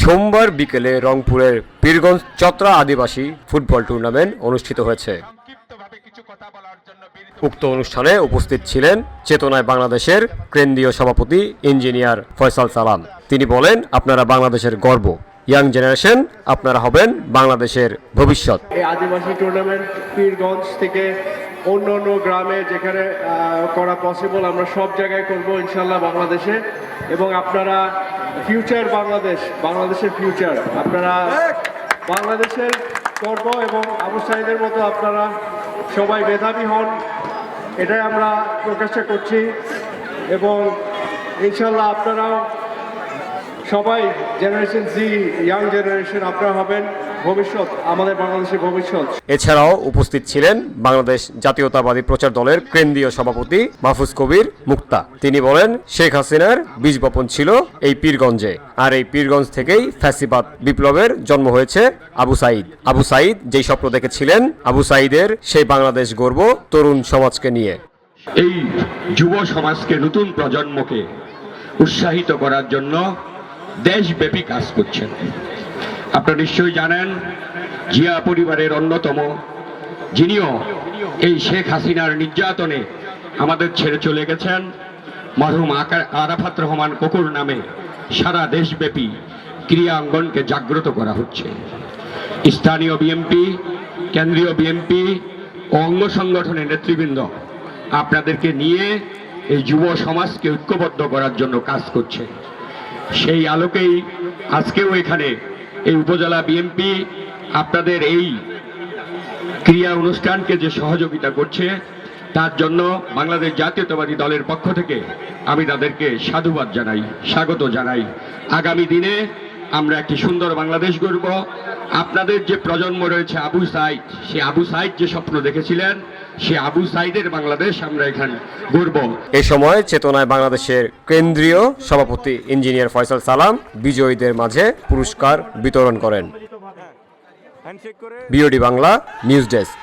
সোমবার বিকেলে রংপুরের পীরগঞ্জ চত্রা আদিবাসী ফুটবল টুর্নামেন্ট অনুষ্ঠিত হয়েছে। সংক্ষিপ্তভাবে কিছু কথা বলার জন্য বিনীত উক্ত অনুষ্ঠানে উপস্থিত ছিলেন চেতনায় বাংলাদেশের কেন্দ্রীয় সভাপতি ইঞ্জিনিয়ার ফয়সাল সালাম। তিনি বলেন আপনারা বাংলাদেশের গর্ব। ইয়াং জেনারেশন আপনারা হবেন বাংলাদেশের ভবিষ্যৎ। এই আদিবাসী টুর্নামেন্ট পীরগঞ্জ থেকে অন্য অন্য গ্রামে যেখানে করা পসিবল আমরা সব জায়গায় করব ইনশাল্লাহ বাংলাদেশে। এবং আপনারা ফিউচার বাংলাদেশ, বাংলাদেশের ফিউচার আপনারা বাংলাদেশের গর্ব এবং আবু সাইদের মতো আপনারা সবাই মেধাবী হন, এটাই আমরা প্রকাশা করছি। এবং ইনশাল্লাহ আপনারাও সবাই জেনারেশন জি ইয়াং জেনারেশন আপনারা হবেন। ভবিষ্যৎ আমাদের বাংলাদেশের ভবিষ্যৎ। এছাড়াও উপস্থিত ছিলেন বাংলাদেশ জাতীয়তাবাদী প্রচার দলের কেন্দ্রীয় সভাপতি মাহফুজ কবির মুক্তা। তিনি বলেন শেখ হাসিনার বীজ বপন ছিল এই পীরগঞ্জে আর এই পীরগঞ্জ থেকেই ফ্যাসিবাদ বিপ্লবের জন্ম হয়েছে আবু সাইদ আবু সাইদ যেই স্বপ্ন দেখেছিলেন আবু সাইদের সেই বাংলাদেশ গর্ব তরুণ সমাজকে নিয়ে। এই যুব সমাজকে নতুন প্রজন্মকে উৎসাহিত করার জন্য দেশব্যাপী কাজ করছেন। আপনারা নিশ্চয়ই জানেন, জিয়া পরিবারের অন্যতম, যিনিও এই শেখ হাসিনার নির্যাতনে আমাদের ছেড়ে চলে গেছেন। মরহুম আরাফাত রহমান কুকুর নামে সারা দেশব্যাপী ক্রিয়া অঙ্গনকে জাগ্রত করা হচ্ছে। স্থানীয় বিএমপি, কেন্দ্রীয় বিএমপি অঙ্গ সংগঠনের নেতৃবৃন্দ আপনাদেরকে নিয়ে এই যুব সমাজকে ঐক্যবদ্ধ করার জন্য কাজ করছে। সেই আলোকেই আজকেও এখানে এই উপজেলা বিএনপি আপনাদের এই ক্রিয়া অনুষ্ঠানকে যে সহযোগিতা করছে, তার জন্য বাংলাদেশ জাতীয়তাবাদী দলের পক্ষ থেকে আমি তাদেরকে সাধুবাদ জানাই, স্বাগত জানাই। আগামী দিনে আমরা একটি সুন্দর বাংলাদেশ গড়ব। আপনাদের যে প্রজন্ম রয়েছে আবু সাইদ সে আবু সাইদ যে স্বপ্ন দেখেছিলেন সে আবু সাইদের বাংলাদেশ আমরা এখানে গড়ব। এ সময় চেতনায় বাংলাদেশের কেন্দ্রীয় সভাপতি ইঞ্জিনিয়ার ফয়সাল সালাম বিজয়ীদের মাঝে পুরস্কার বিতরণ করেন। BOD Bangla news desk.